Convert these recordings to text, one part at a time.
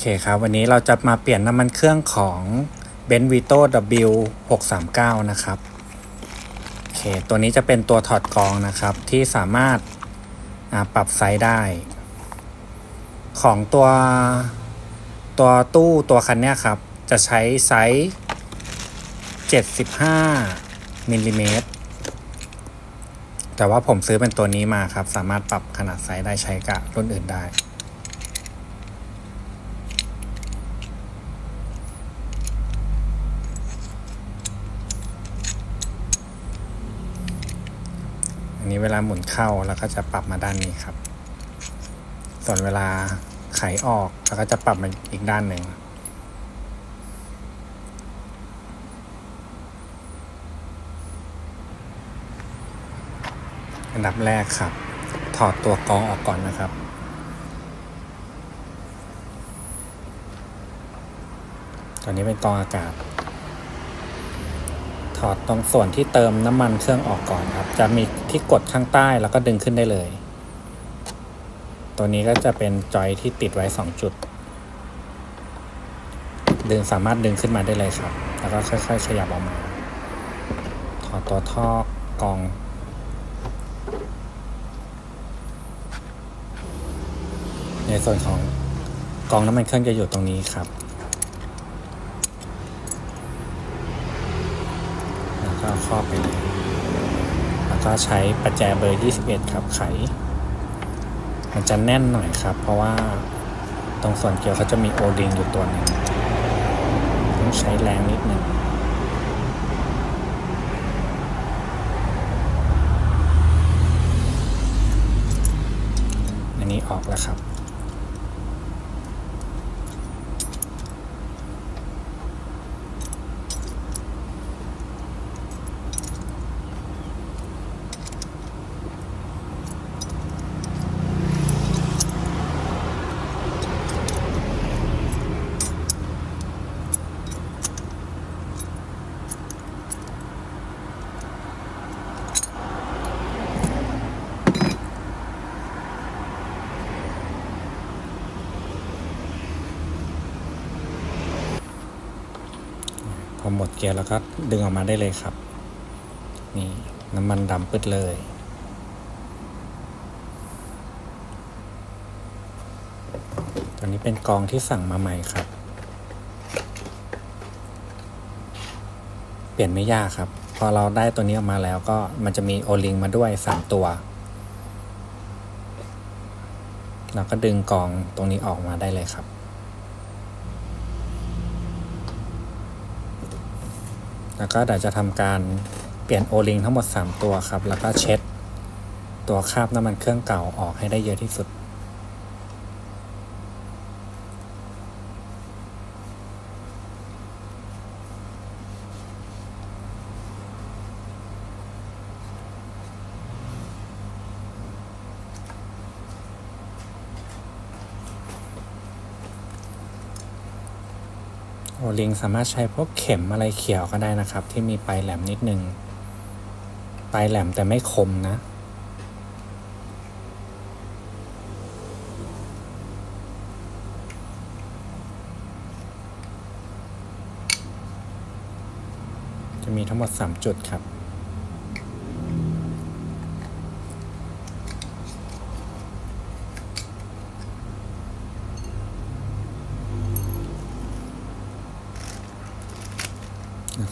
เคครับ วันนี้เราจะมาเปลี่ยนน้ำมันเครื่องของ b e n v i t o W 6 3 9 นะครับ โอเค ตัวนี้จะเป็นตัวถอดกรองนะครับ ที่สามารถปรับไซส์ได้ ของตัวตัวตู้ตัวคันเนี้ยครับ จะใช้ไซส์ 75มิลลิเมตรแต่ว่าผมซื้อเป็นตัวนี้มาครับ สามารถปรับขนาดไซส์ได้ใช้กับรุ่นอื่นได้ นี้เวลาหมุนเข้าแล้วก็จะปรับมาด้านนี้ครับ ส่วนเวลาไขออกแล้วก็จะปรับมาอีกด้านหนึ่งอันดับแรกครับ ถอดตัวกองออกก่อนนะครับตัวนี้เป็นกองอากาศ ถอดตรงส่วนที่เติมน้ำมันเครื่องออกก่อนครับ จะมีที่กดข้างใต้แล้วก็ดึงขึ้นได้เลย ตัวนี้ก็จะเป็นจอยที่ติดไว้ 2 จุด ดึงสามารถดึงขึ้นมาได้เลยครับ แล้วก็ค่อยๆขยับออกมา ถอดตัวท่อกองในส่วนของกองน้ำมันเครื่องจะอยู่ตรงนี้ครับ แล้วก็ ครอบไปเลย แล้วก็ใช้ประแจเบอร์ 21 ครับไขมันจะแน่นหน่อยครับ เพราะว่าตรงส่วนเกี่ยวเขาจะมีโอดิงอยู่ตัวหนึงต้องใช้แรงนิดหนึ่งอันนี้ออกแล้วครับ อหมดเกียร์แล้วก็ดึงออกมาได้เลยครับ นี่น้ำมันดำปึ๊ดเลย ตัวนี้เป็นกองที่สั่งมาใหม่ครับ เปลี่ยนไม่ยากครับ พอเราได้ตัวนี้ออกมาแล้วก็มันจะมีโอลิงมาด้วยสามตัว เราก็ดึงกองตรงนี้ออกมาได้เลยครับ แล้วก็เดี๋ยวจะทำการเปลี่ยนโอลิงทั้งหมด 3 ตัวครับ แล้วก็เช็ดตัวคราบน้ำมันเครื่องเก่าออกให้ได้เยอะที่สุด โอลิงสามารถใช้พวกเข็มอะไรเขียวก็ได้นะครับ ที่มีปลายแหลมนิดนึงปลายแหลมแต่ไม่คมนะ จะมีทั้งหมด 3 จุดครับ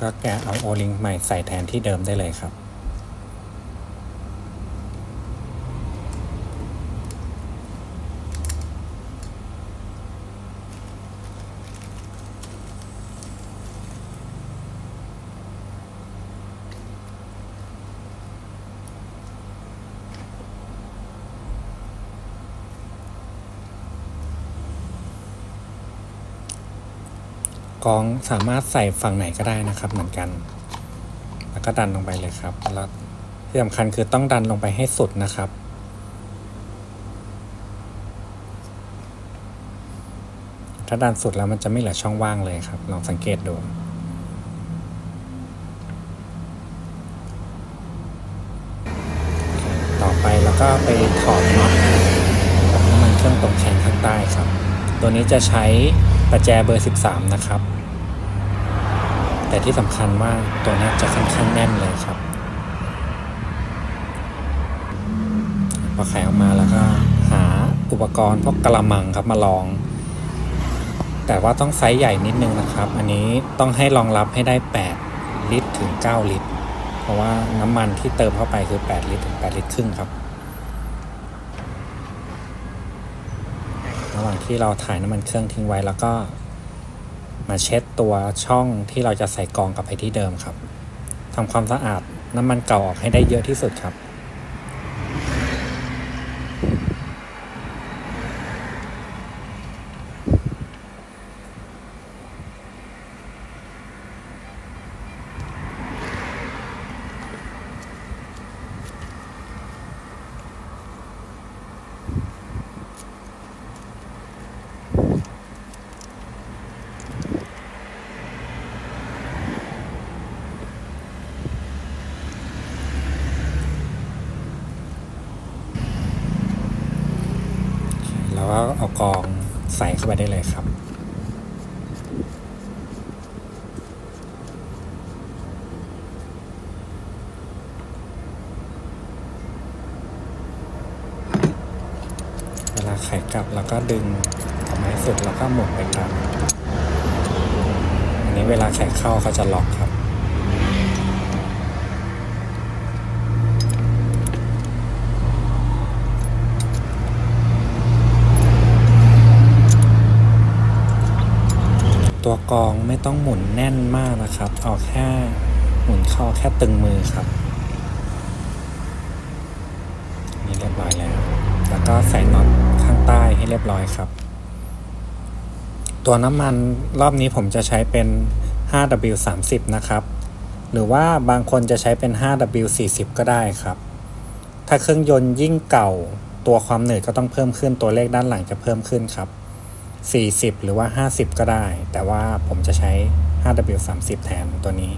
ก็แกะเอาโอลิงใหม่ใส่แทนที่เดิมได้เลยครับ กองสามารถใส่ฝั่งไหนก็ได้นะครับ เหมือนกัน แล้วก็ดันลงไปเลยครับแล้วที่สำคัญคือต้องดันลงไปให้สุดนะครับ ถ้าดันสุดแล้วมันจะไม่เหลือช่องว่างเลยครับ ลองสังเกตดูต่อไปแล้วก็ไปถอดน็อตของน้ำมันเครื่องตกแข็งข้างใต้ครับ ตัวนี้จะใช้ ประแจเบอร์ 13 นะครับ แต่ที่สำคัญว่าตัวนี้จะค่อนข้างแน่นเลยครับพอไขออกมาแล้วก็หาอุปกรณ์พวกกระมังครับมาลอง แต่ว่าต้องไซส์ใหญ่นิดนึงนะครับ อันนี้ต้องให้รองรับให้ได้ 8 ลิตรถึง 9 ลิตร เพราะว่าน้ำมันที่เติมเข้าไปคือ 8 ลิตรถึง8ลิตรครึ่งครับ ระหว่างที่เราถ่ายน้ำมันเครื่องทิ้งไว้แล้วก็มาเช็ดตัวช่องที่เราจะใส่กองกลับไปที่เดิมครับทำความสะอาดน้ำมันเก่าออกให้ได้เยอะที่สุดครับ แล้วก็ เอากองใส่เข้าไปได้เลยครับ เวลาไขกลับแล้วก็ดึงออกมาให้สุดแล้วก็หมุนไปตามอันนี้เวลาไขเข้าเขาจะล็อกครับ กรองไม่ต้องหมุนแน่นมากนะครับ เอาแค่หมุนเข้าแค่ตึงมือครับ นี่เรียบร้อยแล้ว แล้วก็ใส่น็อตข้างใต้ให้เรียบร้อยครับ ตัวน้ำมันรอบนี้ผมจะใช้เป็น 5W30 นะครับ หรือว่าบางคนจะใช้เป็น 5W40 ก็ได้ครับ ถ้าเครื่องยนต์ยิ่งเก่าตัวความหนืดก็ต้องเพิ่มขึ้นตัวเลขด้านหลังจะเพิ่มขึ้นครับ 40 หรือว่า 50 ก็ได้ แต่ว่าผมจะใช้ 5W30 แทนตัวนี้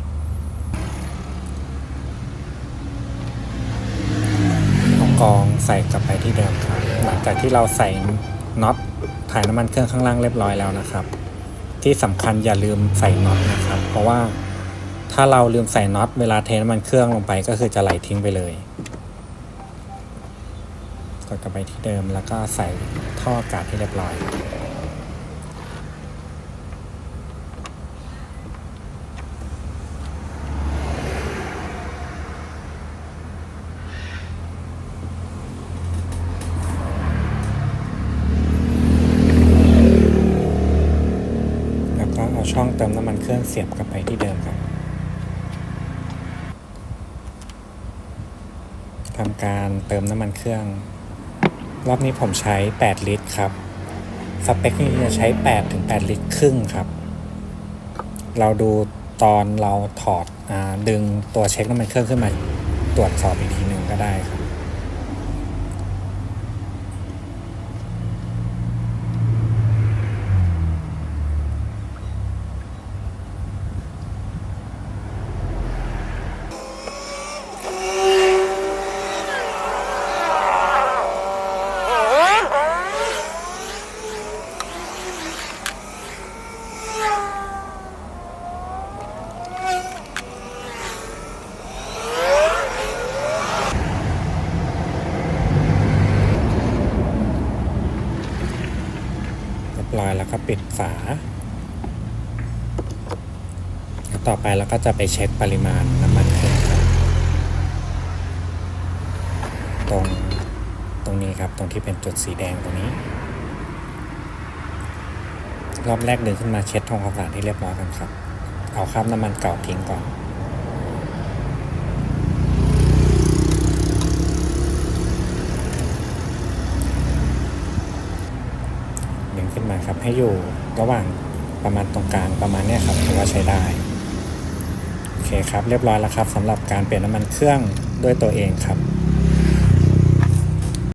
เอากองใส่กลับไปที่เดิมครับ หลังจากที่เราใส่น็อตถ่ายน้ำมันเครื่องข้างล่างเรียบร้อยแล้วนะครับ ที่สำคัญอย่าลืมใส่น็อตนะครับ เพราะว่าถ้าเราลืมใส่น็อตเวลาเทน้ำมันเครื่องลงไปก็คือจะไหลทิ้งไปเลยกดกลับไปที่เดิมแล้วก็ใส่ท่ออากาศที่เรียบร้อย แล้วก็ เติมน้ำมันเครื่องเสียบกลับไปที่เดิมครับทำการเติมน้ำมันเครื่อง รอบนี้ผมใช้ 8 ลิตรครับ สเปคนี่จะใช้ 8 ถึง 8 ลิตรครึ่งครับ เราดูตอนเราถอดอดึงตัวเช็คน้ำมันเครื่องขึ้นมาตรวจสอบอีกทีหนึ่งก็ได้ครับ เรียบร้อยแล้วก็ ปิดฝา ต่อไปเราก็จะไปเช็คปริมาณน้ำมันเครื่องครับตรงตรงนี้ครับตรงที่เป็นจุดสีแดงตรงนี้ รอบแรกเดินขึ้นมาเช็ดทำความสะอาดที่เรียบร้อยกันครับ เอาคราบน้ำมันเก่าทิ้งก่อน ดึงขึ้นมาครับ ให้อยู่ระหว่างประมาณตรงกลางประมาณนี้ครับถือว่าใช้ได้โอเคครับเรียบร้อยแล้วครับสำหรับการเปลี่ยนน้ำมันเครื่องด้วยตัวเองครับ